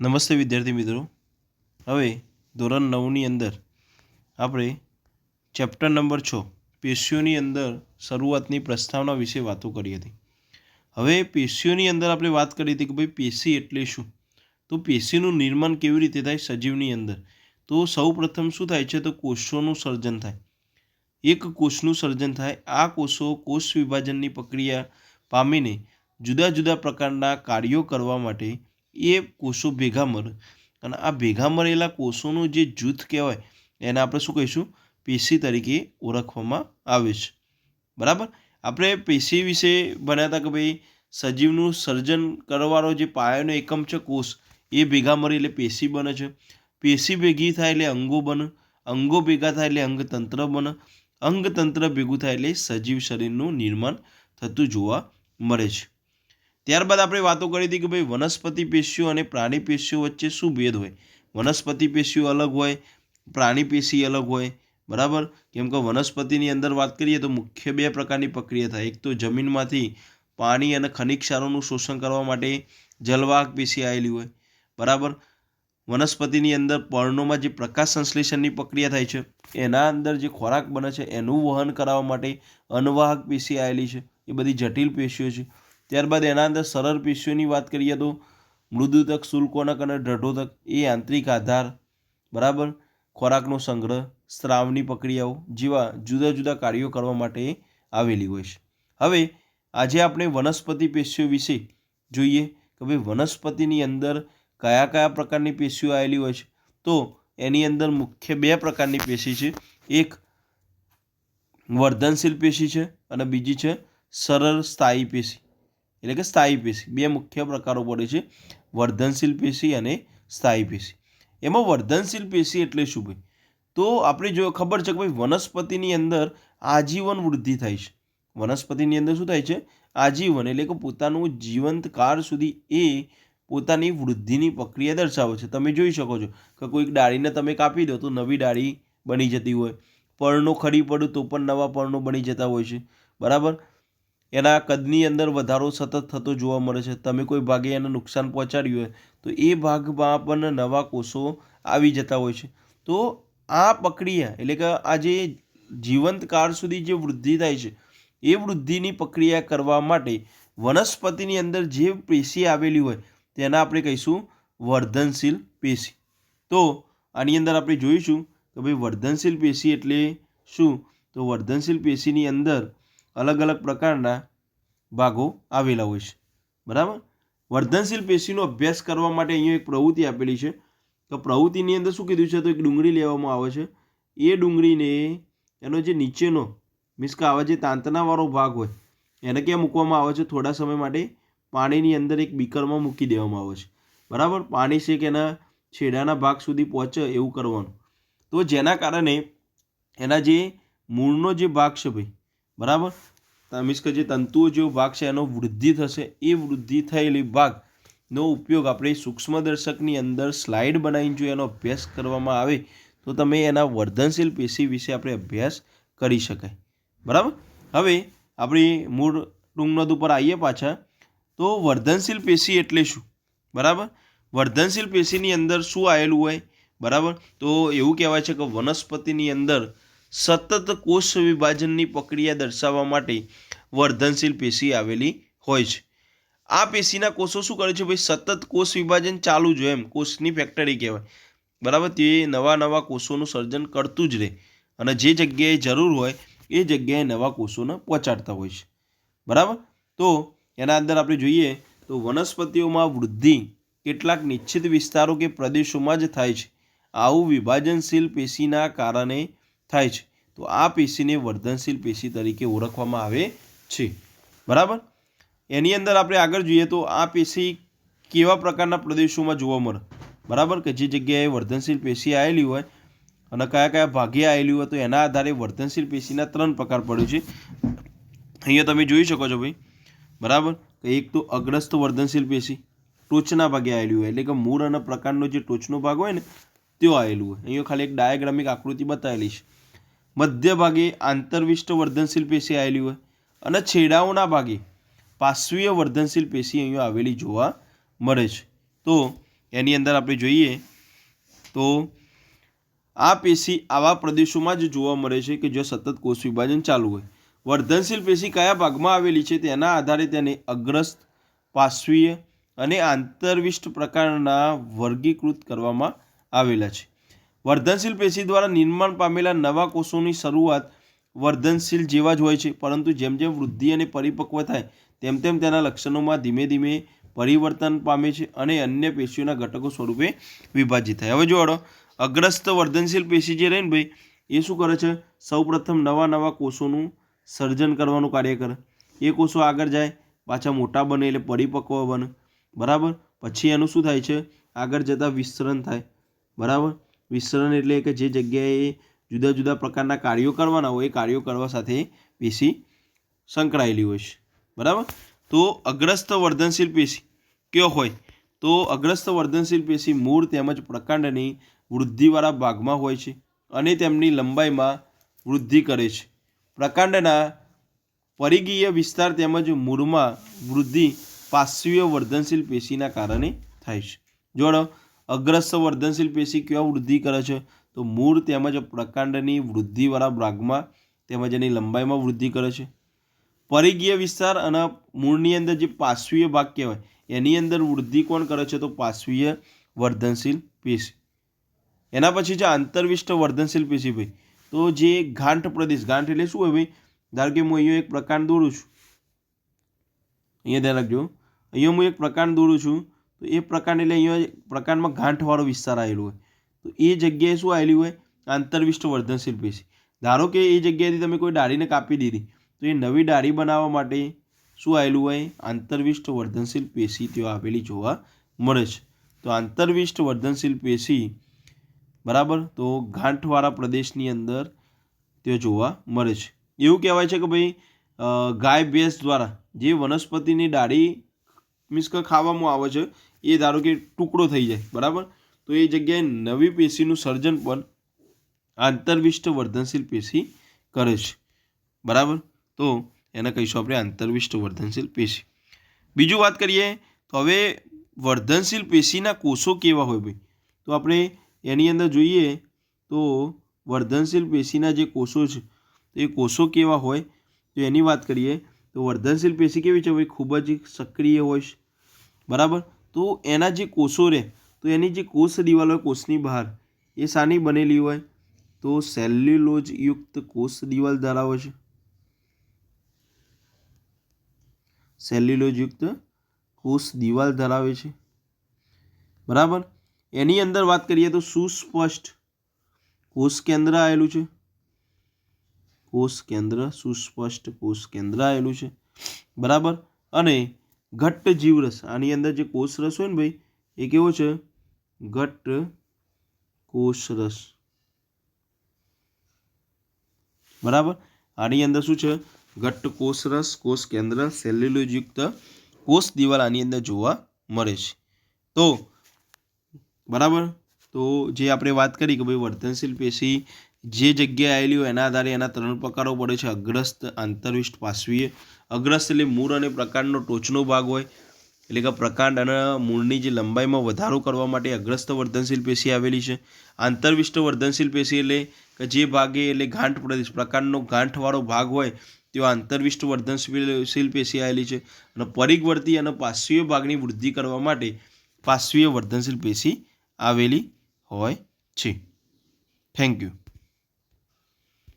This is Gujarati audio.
નમસ્તે વિદ્યાર્થી મિત્રો. હવે ધોરણ નવની અંદર આપણે ચેપ્ટર નંબર છ, પેશીઓની અંદર શરૂઆતની પ્રસ્તાવના વિશે વાતો કરી હતી. હવે પેશીઓની અંદર આપણે વાત કરી હતી કે ભાઈ પેશી એટલે શું? તો પેશીનું નિર્માણ કેવી રીતે થાય સજીવની અંદર? તો સૌ પ્રથમ શું થાય છે? તો કોષોનું સર્જન થાય. એક કોષનું સર્જન થાય. આ કોષો કોષ વિભાજનની પ્રક્રિયા પામીને જુદા જુદા પ્રકારના કાર્યો કરવા માટે એ કોષો ભેગા મળે અને આ ભેગા મળેલા કોષોનું જે જૂથ કહેવાય, એને આપણે શું કહીશું? પેશી તરીકે ઓળખવામાં આવે છે. બરાબર? આપણે પેશી વિશે ભણ્યા હતા કે ભાઈ, સજીવનું સર્જન કરવાનો જે પાયાનો એકમ છે કોષ, એ ભેગા મળે એટલે પેશી બને છે. પેશી ભેગી થાય એટલે અંગો બને, અંગો ભેગા થાય એટલે અંગતંત્ર બને, અંગતંત્ર ભેગું થાય એટલે સજીવ શરીરનું નિર્માણ થતું જોવા મળે છે. ત્યારબાદ આપણે વાતો કરી હતી કે ભાઈ વનસ્પતિ પેશીઓ અને પ્રાણી પેશીઓ વચ્ચે શું ભેદ હોય? વનસ્પતિ પેશીઓ અલગ હોય, પ્રાણી પેશી અલગ હોય, બરાબર? કેમ કે વનસ્પતિની અંદર વાત કરીએ તો મુખ્ય બે પ્રકારની પ્રક્રિયા થાય. એક તો જમીનમાંથી પાણી અને ખનિજ ક્ષારોનું શોષણ કરવા માટે જલવાહક પેશી આવેલી હોય, બરાબર? વનસ્પતિની અંદર પર્ણોમાં જે પ્રકાશ સંશ્લેષણની પ્રક્રિયા થાય છે, એના અંદર જે ખોરાક બને છે, એનું વહન કરાવવા માટે અનવાહક પેશી આવેલી છે. એ બધી જટિલ પેશીઓ છે. ત્યારબાદ એના અંદર સરળ પેશીઓની વાત કરીએ તો મૃદુતક શુલ્કોનક અને દૃઢોતક એ આંતરિક આધાર, બરાબર? ખોરાકનો સંગ્રહ સ્ત્રાવની પ્રક્રિયાઓ જેવા જુદા જુદા કાર્યો કરવા માટે આવેલી હોય છે. હવે આજે આપણે વનસ્પતિ પેશીઓ વિશે જોઈએ કે ભાઈ વનસ્પતિની અંદર કયા કયા પ્રકારની પેશીઓ આવેલી હોય છે. તો એની અંદર મુખ્ય બે પ્રકારની પેશી છે. એક વર્ધનશીલ પેશી છે અને બીજી છે સરળ સ્થાયી પેશી. એટલે કે સ્થાયી પેશી. બે મુખ્ય પ્રકારો પડે છે, વર્ધનશીલ પેશી અને સ્થાયી પેશી. એમાં વર્ધનશીલ પેશી એટલે શું ભાઈ? તો આપણે જો ખબર છે કે ભાઈ વનસ્પતિની અંદર આજીવન વૃદ્ધિ થાય છે. વનસ્પતિની અંદર શું થાય છે? આજીવન એટલે કે પોતાનું જીવંત કાળ સુધી એ પોતાની વૃદ્ધિની પ્રક્રિયા દર્શાવે છે. તમે જોઈ શકો છો કે કોઈક ડાળીને તમે કાપી દો તો નવી ડાળી બની જતી હોય. પર્ણો ખરી પડું તો પણ નવા પર્ણો બની જતા હોય છે. બરાબર? એના કદની અંદર વધારો સતત થતો જોવા મળે છે. તમે કોઈ ભાગે એને નુકસાન પહોંચાડ્યું હોય, તો એ ભાગમાં પણ નવા કોષો આવી જતા હોય છે. તો આ પ્રક્રિયા એટલે કે આ જે જીવંત કાળ સુધી જે વૃદ્ધિ થાય છે, એ વૃદ્ધિની પ્રક્રિયા કરવા માટે વનસ્પતિની અંદર જે પેશી આવેલી હોય, તેના આપણે કહીશું વર્ધનશીલ પેશી. તો આની અંદર આપણે જોઈશું કે ભાઈ વર્ધનશીલ પેશી એટલે શું? તો વર્ધનશીલ પેશીની અંદર અલગ અલગ પ્રકારના ભાગો આવેલા હોય છે. બરાબર? વર્ધનશીલ પેશીનો અભ્યાસ કરવા માટે અહીંયા એક પ્રવૃત્તિ આપેલી છે. તો પ્રવૃત્તિની અંદર શું કીધું છે? તો એક ડુંગળી લેવામાં આવે છે. એ ડુંગળીને એનો જે નીચેનો, મીન્સ કે આવા જે તાંતનાવાળો ભાગ હોય, એને ક્યાં મૂકવામાં આવે છે? થોડા સમય માટે પાણીની અંદર એક બીકરમાં મૂકી દેવામાં આવે છે. બરાબર? પાણી છે કે એના છેડાના ભાગ સુધી પહોંચે એવું કરવાનું. તો જેના કારણે એના જે મૂળનો જે ભાગ છે ભાઈ, બરાબર? મીન્સ કે જે તંતુઓ જેવો ભાગ છે, એનો વૃદ્ધિ થશે. એ વૃદ્ધિ થયેલી ભાગનો ઉપયોગ આપણે સૂક્ષ્મદર્શકની અંદર સ્લાઇડ બનાવીને જો એનો અભ્યાસ કરવામાં આવે, તો તમે એના વર્ધનશીલ પેશી વિશે આપણે અભ્યાસ કરી શકાય. બરાબર? હવે આપણી મૂળ ટૂંકનોંધ ઉપર આવીએ પાછા. તો વર્ધનશીલ પેશી એટલે શું? બરાબર? વર્ધનશીલ પેશીની અંદર શું આવેલું હોય? બરાબર? તો એવું કહેવાય છે કે વનસ્પતિની અંદર સતત કોષ વિભાજનની પ્રક્રિયા દર્શાવવા માટે વર્ધનશીલ પેશી આવેલી હોય છે. આ પેશીના કોષો શું કરે છે? ભાઈ, સતત કોષ વિભાજન ચાલુ જ હોય એમ. કોષની ફેક્ટરી કહેવાય. બરાબર? તે નવા નવા કોષોનું સર્જન કરતું જ રહે. અને જે જગ્યાએ જરૂર હોય, એ જગ્યાએ નવા કોષોને પહોંચાડતા હોય છે. બરાબર? તો એના અંદર આપણે જોઈએ, તો વનસ્પતિઓમાં વૃદ્ધિ કેટલાક નિશ્ચિત વિસ્તારો કે પ્રદેશોમાં જ થાય છે. આવું વિભાજનશીલ પેશીના કારણે થાય છે. તો આ પેશીને વર્ધનશીલ પેશી તરીકે ઓળખવામાં આવે છે. બરાબર? એની અંદર આપણે આગળ જોઈએ તો આ પેશી કેવા પ્રકારના પ્રદેશોમાં જોવા મળે? બરાબર? કે જે જગ્યાએ વર્ધનશીલ પેશી આવેલી હોય અને કયા કયા ભાગે આવેલી હોય તો એના આધારે વર્ધનશીલ પેશીના ત્રણ પ્રકાર પડ્યું છે. અહીંયા તમે જોઈ શકો છો ભાઈ. બરાબર? એક તો અગ્રસ્ત વર્ધનશીલ પેશી ટોચના ભાગે આવેલી હોય, એટલે કે મૂળ અને પ્રકારનો જે ટોચનો ભાગ હોય ને त्यो આવેલું હોય. અહીંયા ખાલી એક ડાયાગ્રામિક આકૃતિ બતાવેલી છે. મધ્ય ભાગે આંતરવિષ્ટ વર્ધનશીલ પેશી આવેલી હોય અને છેડાઓના ભાગે પાર્શ્વીય વર્ધનશીલ પેશી અહીંયા આવેલી જોવા મળે છે. તો એની અંદર આપણે જોઈએ તો આ પેશી આવા પ્રદેશોમાં જ જોવા મળે છે કે જ્યાં સતત કોષ વિભાજન ચાલુ હોય. વર્ધનશીલ પેશી કયા ભાગમાં આવેલી છે તેના આધારે તેને અગ્રસ્ત પાર્શ્વીય અને આંતરવિષ્ટ પ્રકારના વર્ગીકૃત કરવામાં આવેલા છે. વર્ધનશીલ પેશી દ્વારા નિર્માણ પામેલા નવા કોષોની શરૂઆત વર્ધનશીલ જેવા જ હોય છે, પરંતુ જેમ જેમ વૃદ્ધિ અને પરિપક્વ થાય, તેમ તેમ તેના લક્ષણોમાં ધીમે ધીમે પરિવર્તન પામે છે અને અન્ય પેશીઓના ઘટકો સ્વરૂપે વિભાજિત થાય. હવે જોડો અગ્રસ્ત વર્ધનશીલ પેશી જે રહીને ભાઈ, એ શું કરે છે? સૌપ્રથમ નવા નવા કોષોનું સર્જન કરવાનું કાર્ય કરે. એ કોષો આગળ જાય, પાછા મોટા બને એટલે પરિપક્વ બને. બરાબર? પછી એનું શું થાય છે? આગળ જતાં વિસ્તરણ થાય. બરાબર? વિસ્તરણ એટલે કે જે જગ્યાએ જુદા જુદા પ્રકારના કાર્યો કરવાના હોય એ કાર્યો કરવા સાથે પેશી સંકળાયેલી હોય છે. બરાબર? તો અગ્રસ્ત વર્ધનશીલ પેશી કયો હોય? તો અગ્રસ્ત વર્ધનશીલ પેશી મૂળ તેમજ પ્રકાંડની વૃદ્ધિવાળા ભાગમાં હોય છે અને તેમની લંબાઈમાં વૃદ્ધિ કરે છે. પ્રકાંડના પરિગીય વિસ્તાર તેમજ મૂળમાં વૃદ્ધિ પાશ્વીય વર્ધનશીલ પેશીના કારણે થાય છે. જોડો. અગ્રસ્ત વર્ધનશીલ પેશી કેવા વૃદ્ધિ કરે છે? તો મૂળ તેમજ પ્રકાંડની વૃદ્ધિવાળા ભાગમાં તેમજ એની લંબાઈમાં વૃદ્ધિ કરે છે. પરિગીય વિસ્તાર અને મૂળની અંદર જે પાશ્વીય ભાગ કહેવાય, એની અંદર વૃદ્ધિ કોણ કરે છે? તો પાશ્વીય વર્ધનશીલ પેશી. એના પછી છે આંતરવિષ્ટ વર્ધનશીલ પેશી ભાઈ. તો જે ગાંઠ પ્રદેશ ગાંઠ એટલે શું હોય ભાઈ? ધારો કે હું અહીંયા એક પ્રકાંડ દોરું છું. અહીંયા ધ્યાન રાખજો. અહીંયા હું એક પ્રકાંડ દોરું છું. તો એ પ્રકારને એટલે અહીંયા પ્રકારમાં ગાંઠવાળો વિસ્તાર આવેલો હોય. તો એ જગ્યાએ શું આવેલી હોય? આંતરવિષ્ટ વર્ધનશીલ પેશી. ધારો કે એ જગ્યાએથી તમે કોઈ ડાળીને કાપી દીધી, તો એ નવી ડાળી બનાવવા માટે શું આવેલું હોય? આંતરવિષ્ટ વર્ધનશીલ પેશી તેઓ આવેલી જોવા મળે છે. તો આંતરવિષ્ટ વર્ધનશીલ પેશી, બરાબર? તો ગાંઠવાળા પ્રદેશની અંદર તે જોવા મળે છે. એવું કહેવાય છે કે ભાઈ ગાય ભેંસ દ્વારા જે વનસ્પતિની ડાળી મીન્સ કે ખાવામાં આવે છે એ ધારો કે ટુકડો થઈ જાય, બરાબર? તો એ જગ્યાએ નવી પેશીનું સર્જન પણ આંતરવિષ્ટ વર્ધનશીલ પેશી કરે છે, બરાબર? તો એને કહીશું આપણે આંતરવિષ્ટ વર્ધનશીલ પેશી. બીજું વાત કરીએ તો હવે વર્ધનશીલ પેશીના કોષો કેવા હોય ભાઈ? તો આપણે એની અંદર જોઈએ તો વર્ધનશીલ પેશીના જે કોષો છે, તો એ કોષો કેવા હોય? તો એની વાત કરીએ તો વર્ધનશીલ પેશી કેવી છે ભાઈ? ખૂબ જ સક્રિય હોય છે, બરાબર? તો એના જે કોષો રહે તો એની જે કોષ દિવાલ હોય, કોષની બહાર, એ શાની બનેલી હોય, તો સેલ્યુલોજ યુક્ત કોષ દિવાલ ધરાવે છે. સેલ્યુલોજ યુક્ત કોષ દિવાલ ધરાવે છે. બરાબર? એની અંદર વાત કરીએ તો સુસ્પષ્ટ કોષ કેન્દ્ર આવેલું છે. કોષ કેન્દ્ર, સુસ્પષ્ટ કોષ કેન્દ્ર આવેલું છે. બરાબર? અને ઘટ્ટ જીવરસ આની અંદર જે કોષ રસ હોય ને ભાઈ, એ કેવો છે? ઘટ્ટ કોષરસ બરાબર? આની અંદર શું છે? ઘટ્ટ કોષરસ કોષ કેન્દ્ર, સેલ્યુલોજયુક્ત કોષ દિવાલ આની અંદર જોવા મળે છે. તો, બરાબર? તો જે આપણે વાત કરી કે ભાઈ વર્તનશીલ પેશી જે જગ્યાએ આવેલી હોય એના આધારે એના ત્રણ પ્રકારો પડે છે. અગ્રસ્ત આંતરવિષ્ટ, પાર્શ્વીય અગ્રસ્ત એટલે મૂળ અને પ્રકાંડનો ટોચનો ભાગ હોય, એટલે કે પ્રકાંડ અને મૂળની જે લંબાઈમાં વધારો કરવા માટે અગ્રસ્ત વર્ધનશીલ પેશી આવેલી છે. આંતરવિષ્ટ વર્ધનશીલ પેશી એટલે કે જે ભાગે એટલે ગાંઠ પ્રદેશ, પ્રકાંડનો ગાંઠવાળો ભાગ હોય, તેઓ આંતરવિષ્ટ વર્ધનશીલ પેશી આવેલી છે. અને પરિગવર્તી અને પાર્શ્વીય ભાગની વૃદ્ધિ કરવા માટે પાર્શ્વીય વર્ધનશીલ પેશી આવેલી હોય છે. Thank you